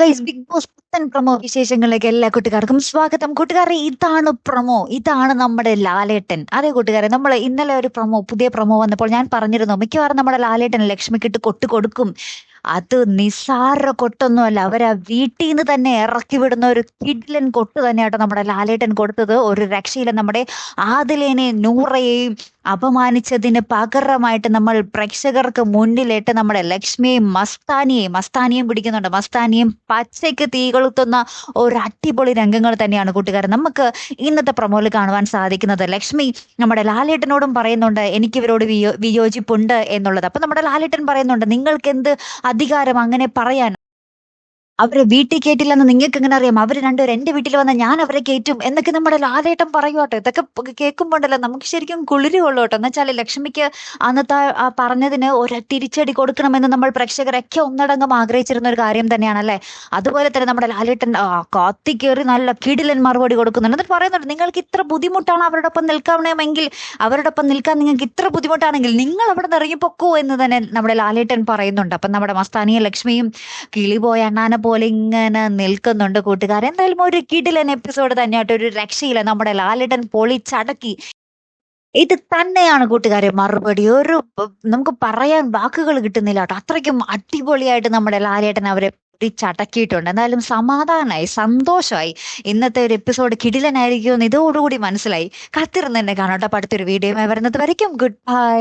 Guys big boss പുത്തൻ promo വിശേഷങ്ങളിലേക്ക് എല്ലാ കൂട്ടുകാർക്കും സ്വാഗതം. കൂട്ടുകാരെ ഇതാണ് പ്രമോ ഇതാണ് നമ്മുടെ ലാലേട്ടൻ. അതെ കൂട്ടുകാരെ നമ്മൾ ഇന്നലെ ഒരു പ്രമോ പുതിയ പ്രമോ വന്നപ്പോൾ ഞാൻ പറഞ്ഞിരുന്നു മിക്കവാറും നമ്മുടെ ലാലേട്ടൻ ലക്ഷ്മിക്കിട്ട് കൊട്ട് കൊടുക്കും. അത് നിസാര കൊട്ടൊന്നുമല്ല അവരാ വീട്ടിൽ നിന്ന് തന്നെ ഇറക്കി വിടുന്ന ഒരു കിഡ്ലൻ കൊട്ട് തന്നെയാട്ടോ നമ്മുടെ ലാലേട്ടൻ കൊടുത്തത്. ഒരു രക്ഷയില്ല നമ്മുടെ ആദിലേനെ നൂറയെയും അപമാനിച്ചതിന് പകരമായിട്ട് നമ്മൾ പ്രേക്ഷകർക്ക് മുന്നിലിട്ട് നമ്മുടെ ലക്ഷ്മിയെയും മസ്താനിയെയും മസ്താനിയും പിടിക്കുന്നുണ്ട്. മസ്താനിയും പച്ചയ്ക്ക് തീ കൊളുത്തുന്ന ഒരു അടിപൊളി രംഗങ്ങൾ തന്നെയാണ് കൂട്ടുകാരൻ. നമുക്ക് ഇന്നത്തെ പ്രമോയിൽ കാണുവാൻ സാധിക്കുന്നത് ലക്ഷ്മി നമ്മുടെ ലാലേട്ടനോടും പറയുന്നുണ്ട് എനിക്ക് ഇവരോട് വിയോ വിയോജിപ്പുണ്ട് എന്നുള്ളത്. അപ്പൊ നമ്മുടെ ലാലേട്ടൻ പറയുന്നുണ്ട് നിങ്ങൾക്ക് എന്ത് അധികാരം അങ്ങനെ പറയാൻ അവരെ വീട്ടിൽ കയറ്റില്ലെന്ന് നിങ്ങൾക്ക് എങ്ങനെ അറിയാം? അവർ രണ്ടുപേർ എന്റെ വീട്ടിൽ വന്ന ഞാൻ അവരെ കയറ്റും എന്നൊക്കെ നമ്മുടെ ലാലേട്ടൻ പറയുവാട്ടോ ഇതൊക്കെ കേൾക്കുമ്പോണ്ടല്ലോ നമുക്ക് ശരിക്കും കുളിരി കൊള്ളൂട്ടോ എന്നുവെച്ചാൽ ലക്ഷ്മിക്ക് അന്നത്തെ പറഞ്ഞതിന് ഒരു തിരിച്ചടി കൊടുക്കണമെന്ന് നമ്മൾ പ്രേക്ഷകരൊക്കെ ഒന്നടങ്കം ആഗ്രഹിച്ചിരുന്ന ഒരു കാര്യം തന്നെയാണ് അല്ലേ അതുപോലെ തന്നെ നമ്മുടെ ലാലേട്ടൻ കാത്തി കയറി നല്ല കിടിലൻ മറുപടി കൊടുക്കുന്നുണ്ട്. എന്നിട്ട് പറയുന്നുണ്ട് നിങ്ങൾക്ക് ഇത്ര ബുദ്ധിമുട്ടാണ് അവരുടെ ഒപ്പം നിൽക്കണമെങ്കിൽ അവരുടെ ഒപ്പം നിൽക്കാൻ നിങ്ങൾക്ക് ഇത്ര ബുദ്ധിമുട്ടാണെങ്കിൽ നിങ്ങൾ അവിടെ നിന്ന് ഇറങ്ങിപ്പോക്കോ എന്ന് തന്നെ നമ്മുടെ ലാലേട്ടൻ പറയുന്നുണ്ട്. അപ്പം നമ്മുടെ മസ്താനിയ ലക്ഷ്മിയും കിളി പോയ അണ്ണാനെ പോലെ ഇങ്ങനെ നിൽക്കുന്നുണ്ട് കൂട്ടുകാർ എന്തായാലും ഒരു കിടിലൻ എപ്പിസോഡ് തന്നെയായിട്ട് ഒരു രക്ഷയില്ല. നമ്മുടെ ലാലിടൻ പൊളിച്ചടക്കി ഇത് തന്നെയാണ് കൂട്ടുകാരെ. മറുപടി ഒരു നമുക്ക് പറയാൻ വാക്കുകൾ കിട്ടുന്നില്ല കേട്ടോ. അത്രയ്ക്കും അടിപൊളിയായിട്ട് നമ്മുടെ ലാലേട്ടൻ അവരെ ചടക്കിയിട്ടുണ്ട്. എന്തായാലും സമാധാനമായി സന്തോഷമായി ഇന്നത്തെ ഒരു എപ്പിസോഡ് കിടിലനായിരിക്കുമെന്ന് ഇതോടുകൂടി മനസ്സിലായി. കാത്തിരുന്ന് തന്നെ കാണാം കേട്ടോ. അടുത്തൊരു വീഡിയോ വരുന്നത് വരയ്ക്കും. Good bye